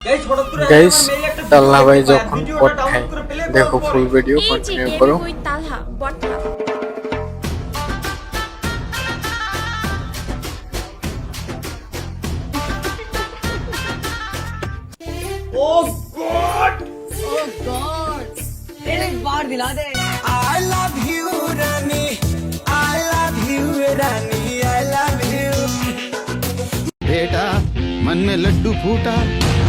Guys তাল্লা ভাই যখন পট খায় দেখো ফুল ভিডিও এই যে কন্টিনিউ গেম করো ওই তালহা বটলা एक बार दिला दे I love you, Rani. I love you, Rani. I love you. बेटा मन में लड्डू फूटा এই যে গেমিং ওই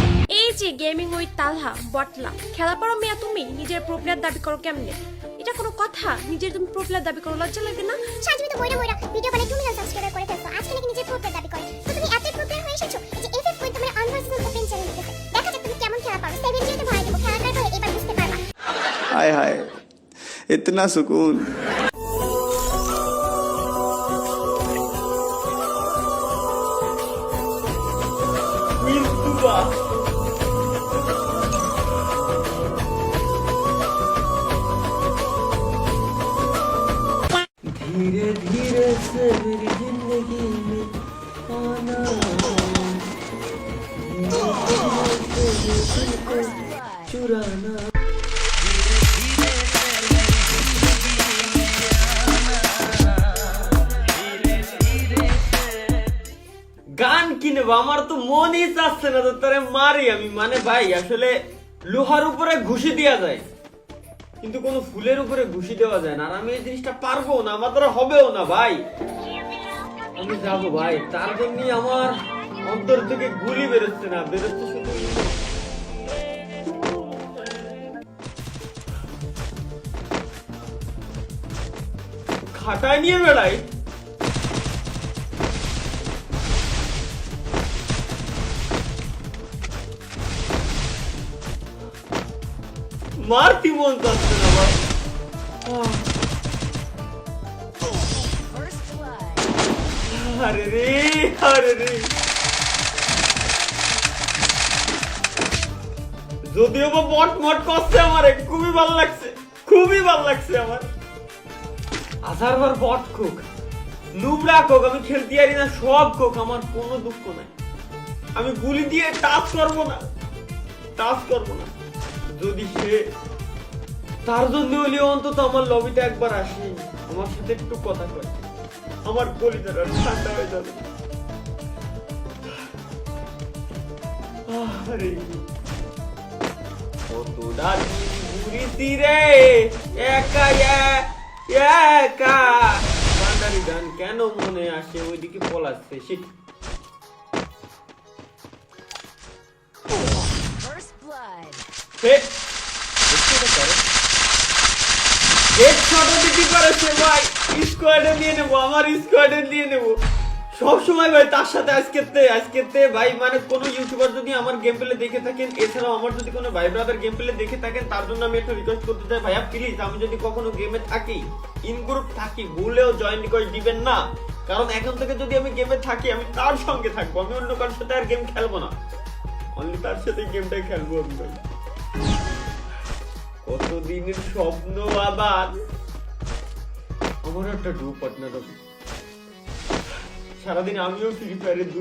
তালহা বটলা। খেলা পারো মেয়া তুমি নিজের প্রোপ্লেয়ার দাবি করো কেমনে? এটা কোনো কথা? নিজের তুমি প্রোপ্লেয়ার দাবি করো লজ্জা লাগে না? সাজবি তো বইরা বইরা ভিডিও বানাই তুমি না সাবস্ক্রাইব করে ফেলছো আজকে নাকি নিজের প্রোপ্লেয়ার দাবি করে। তো তুমি এত প্রোপ্লেয়ার হয়ে এসেছ যে এফএফ কই তোমার আনভার্সিটি ওপেন চ্যানেল দিতেছে দেখা যাক তুমি কেমন খেলা পারো। সেভেন জিরোতে ভাই দেবো। খেলাটা এবার বুঝতে পারবা। হায় হায় ইতনা সুকুন। গান আমার তো মনই চাচ্ছে না, তো তারে মারি আমি। মানে ভাই, আসলে লোহার উপরে ঘুষি দেওয়া যায়, কিন্তু কোনো ফুলের উপরে ঘুষি দেওয়া যায় না। আর আমি এই জিনিসটা পারব না, আমার দ্বারা হবেও না, ভাই। আমি যাব, ভাই। তার জন্যই আমার অন্তর থেকে গুলি বেরোচ্ছে না, বেরোচ্ছে শুধু খাটায় নিয়ে বেড়াই? মারতি মন চাচ্ছে না ভাই আরে রে আরে রে যদিও বা বট মট করছে আমার খুবই ভালো লাগছে খুবই ভালো লাগছে আমার। আসার পর বট কোক নুবরা কোক আমি খেলতে পারি না সব কোক আমার কোনো দুঃখ নাই। আমি গুলি দিয়ে টাচ করব না টাচ করব না। যদি সে তার জন্য হলেও অন্তত আমার লবিতে একবার আসে। আমার সাথে একটু কথা কয়। আমার কলিজাটা ঠান্ডা হয়ে যাবে। আরে। ঘুরিছি রে। একা একা। বান্দারি গান কেন মনে আসে? ওইদিকে পলাচ্ছে সে হে হেডশট দিতে করেছে ভাই স্কোয়াডে নিয়ে নেব, আমার স্কোয়াডে নিয়ে নেব। সব সময় ভাই তার সাথে আজকেতে আজকেতে ভাই মানে কোনো ইউটিউবার যদি আমার গেম প্লে দেখে থাকেন, এছাড়াও আমার যদি কোনো ভাই ব্রাদার গেম প্লে দেখে থাকেন, তার জন্য আমি একটা রিকোয়েস্ট করতে চাই, ভাইয়া প্লিজ আমি যদি কখনো গেমে থাকি ইন গ্রুপ থাকি, ভুলেও জয়েন রিকোয়েস্ট দিবেন না। কারণ এখন থেকে যদি আমি গেমে থাকি, আমি তার সঙ্গে থাকব, আমি অন্য কারোর সাথে আর গেম খেলব না। অনলি তার সাথে গেমটাই খেলব আমি ভাই। কতদিনের স্বপ্ন আবার? আমার একটা ডু পার্টনার হবে সারাদিন আমিও ফ্রি ডু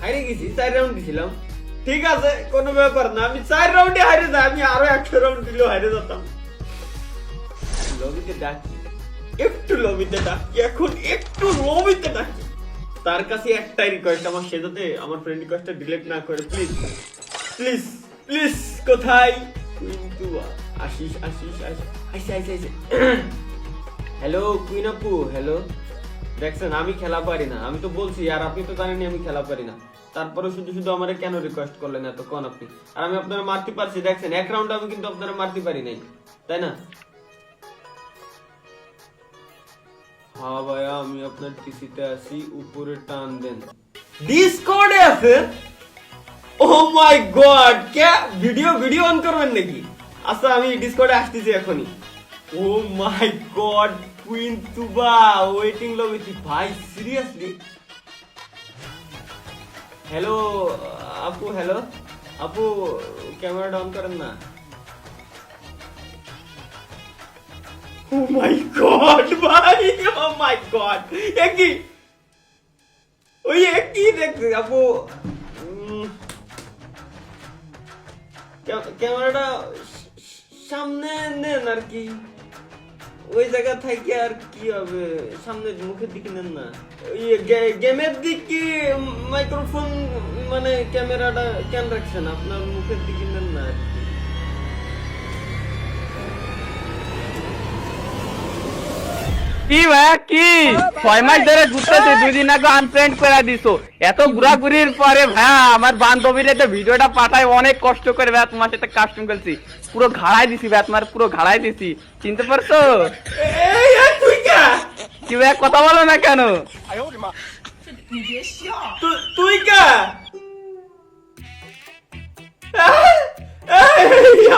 হারিয়ে গেছি, চার রাউন্ড দিছিলাম। ঠিক আছে, কোনো ব্যাপার না, আমি চার রাউন্ডে হারিয়ে যাই, আমি আরও একশো রাউন্ড দিলেও হারিয়ে যেতাম। লবিতে ডাকি, একটু লবিতে ডাকি, এখন একটু লবিতে ডাকি। তার কাছে একটাই রিকোয়েস্ট আমার সে যাতে আমার ফ্রেন্ড রিকোয়েস্টটা ডিলিট না করে প্লিজ প্লিজ প্লিজ কোথায়? কিন্তু আশিস আশিস আইসে আইসে আইসে হ্যালো কুইন আপু হ্যালো দেখছেন, আমি খেলা পারি না, আমি তো বলছি, আর আপনি তো জানেনই আমি খেলা পারি না। তারপরে শুধু শুধু আমারে কেন রিকোয়েস্ট করলেন এতক্ষণ আপনি? আর আমি আপনারা মারতে পারছি, দেখছেন, এক রাউন্ড আমি কিন্তু আপনারা মারতে পারি নাই, তাই না? হ্যাঁ ভাইয়া আমি আপনার টিসিতে আসি উপরে টান দেন ডিসকর্ডে আছে ও মাই গড কে ভিডিও ভিডিও অন করবেন নাকি আচ্ছা আমি ডিসকর্ডে আসতেছি এখনই ও my god queen Tuba waiting লবিতে ভাই সিরিয়াসলি হ্যালো আপু হ্যালো আপু ক্যামেরাটা অন করেন না ও মাই গড ভাই ও মাই গড একই ওই দেখছি আপু উম, ক্যা- ক্যামেরাটা স- স- সামনে নেন আর কি ওই জায়গা থেকে আর কি হবে সামনে মুখের দিকে নেন না ইয়ে, গে- গেমের দিক কি মাইক্রোফোন মানে ক্যামেরাটা কেন রাখছেন আপনার মুখের দিকে নেন না আর কি কি ভাইয়া কি? ছয় মাস ধরে ঘুরতেছি দুই দিন আগে আনফ্রেন্ড করে দিছো। এত ঘোরাঘুরির পরে ভাইয়া আমার বান্ধবীর তো ভিডিওটা পাঠায় অনেক কষ্ট করে ভাইয়া তোমার সাথে কাস্টম খেলছি পুরো ঘাড়াই দিছি ভাইয়া তোমার পুরো ঘাড়াই দিছি। চিনতে পারছ? কা? ভাইয়া কথা বলো না কেন? তুই কা?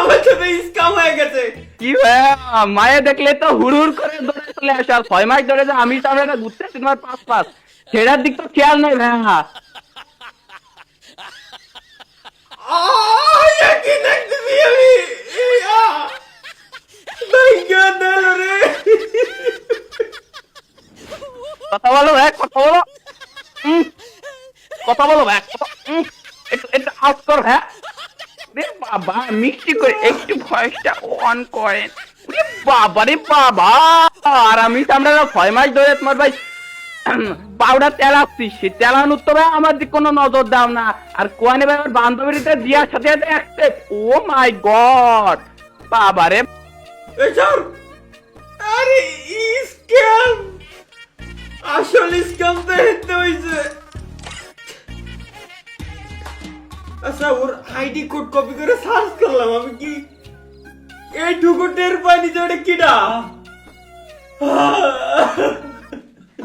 আমার সাথে স্কাম হয়ে গেছে। কি ভাইয়া মায়ে দেখলে তো হুড় হুড় করে চলে আসে। আর ছয় মাস ধরে যে আমি সামনে ঘুরতেছি তোমার পাঁচ পাঁচ সেটার দিক তো খেয়াল নাই ভাইয়া! ভাইগা দিল রে। কথা বলো ভাই কথা বলো। কথা বলো ভাই একটু একটু আউট কর ভাই বাবা মিষ্টি করে একটু ভয়েসটা অন করেন। রে বাবা! আর আমি আমরা ছয় মাস ধরে তোমার ভাই পাউডার তেলাচ্ছি। সে তেলানোর তো ভাই আমার দিকে কোনো নজর দাও না। আর কোয়ানে ভাই আমার বান্ধবীতে দিয়ার সাথে সাথে একটা ও মাই গড বাবা রে এই আরে স্ক্যাম আসল স্ক্যাম তো হেঁটে হয়েছে আচ্ছা ওর আইডি কোড কপি করে সার্চ করলাম, আমি কি এইটুকু টের পাইনি যে ওটা কিডা?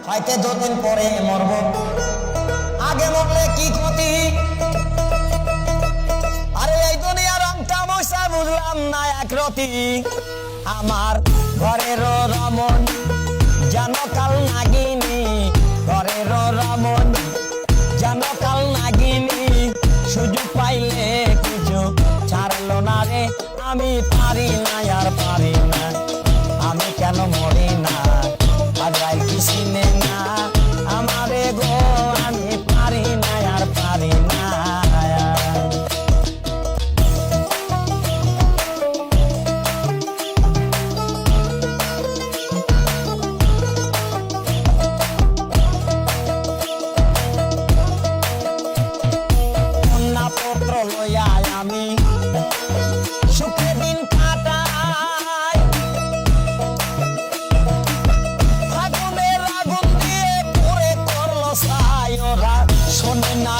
হয়তো দুদিন পরে মরব। আগে মরলে কি ক্ষতি? আরে এই দুনিয়ার রংটা মশা বুঝলাম না এক রতি। আমার ঘরের রমন কি চিনে না ওরা শোনে না